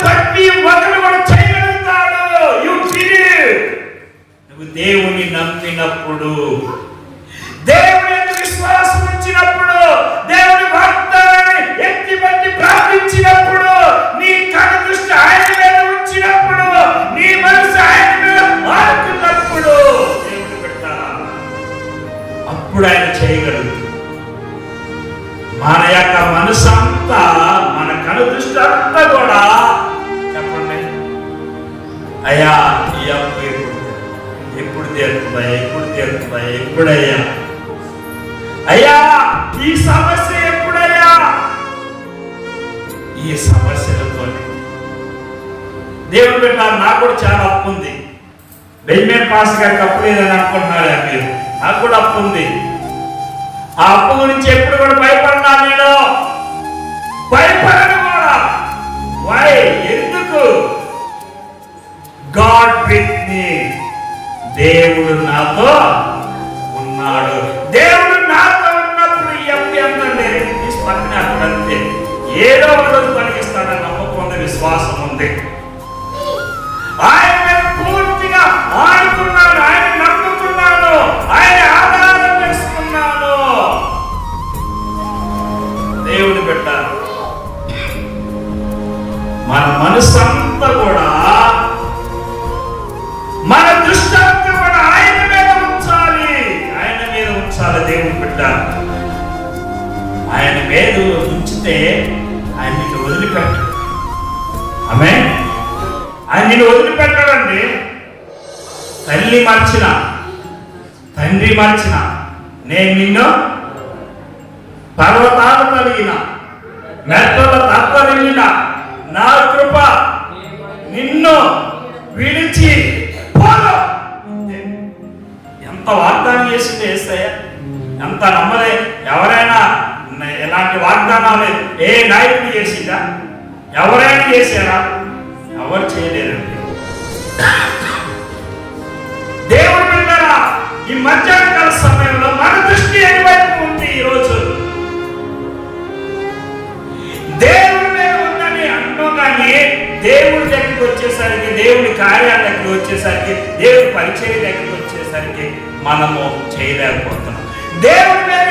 ప్రతి ఒక్కరు కూడా చేయగలుగుతాడు. యు నువ్వు దేవుని నమ్మినప్పుడు దేవుని విశ్వాసం ఉంచినప్పుడు దేవుని వాగ్దానాన్ని ఎత్తి పట్టి ప్రార్థించినప్పుడు నీ కళ్ళ దృష్టి ఆయన మీద ఉంచినప్పుడు నీ మనసు ఆయన మీద మారుతున్నప్పుడు దేవుని బిడ్డ అప్పుడు ఆయన చేయగలడు. మన యొక్క మనసు అంతా మన కను దృష్టి అంతా కూడా అయ్యా ఈ అప్పు ఎప్పుడు ఎప్పుడు తీరుతుందా ఎప్పుడు తీరుతుందా ఎప్పుడయ్యా? అయ్యా ఈ సమస్య ఎప్పుడయ్యా? ఈ సమస్యలతో దేవుడు పెట్టారు నాకు కూడా చాలా అప్పు ఉంది. బెంజమిన్ పాస్ గారికి అప్పు లేదని అనుకుంటున్నారా మీరు? నాకు కూడా అప్పు ఉంది. ఆ అప్పు గురించి ఎప్పుడు కూడా భయపడ్డా నేను? God with me. దేవుడు నాతో ఉన్నాడు. దేవుడు నాతో ఉన్నప్పుడు ఈ అప్పు ఎంతండి అంతే. ఏదో ఒక రోజు పలికిస్తాడని నమ్మకం ఉంది విశ్వాసం ఉంది. మన దృష్టి మన కూడా ఆయన మీద ఉంచాలి. ఆయన మీద ఉంచాలి దేవుని పెట్టారు ఆయన మీద ఉంచితే ఆయన నిన్ను వదిలిపెట్టాడు ఆమె ఆయన నిన్ను వదిలిపెట్టాడండి తల్లి మార్చిన తండ్రి మార్చిన నేను నిన్ను పర్వతాలు కలిగిన మెత్తల తప్ప ఎంత వాగ్దానం చేసింది ఏసయ్య? ఎంత నమ్మలే? ఎవరైనా ఎలాంటి వాగ్దానాలు ఏ నాయకుడు చేసిందా? ఎవరైనా చేశారా? ఎవరు చేయలేరు దేవుడు బిడ్డరా ఈ మధ్యాహ్నకాల సమయంలో మన దృష్టి ఎటువైపు ఉంది ఈరోజు? దేవుడి మీద ఉందని అంటాం కానీ దేవుడి దగ్గరికి వచ్చేసరికి దేవుడి కార్యాల దగ్గరికి వచ్చేసరికి దేవుడి పరిచయ దగ్గరికి వచ్చేసరికి మనము చేయలేకపోతున్నాం. దేవుడి మీద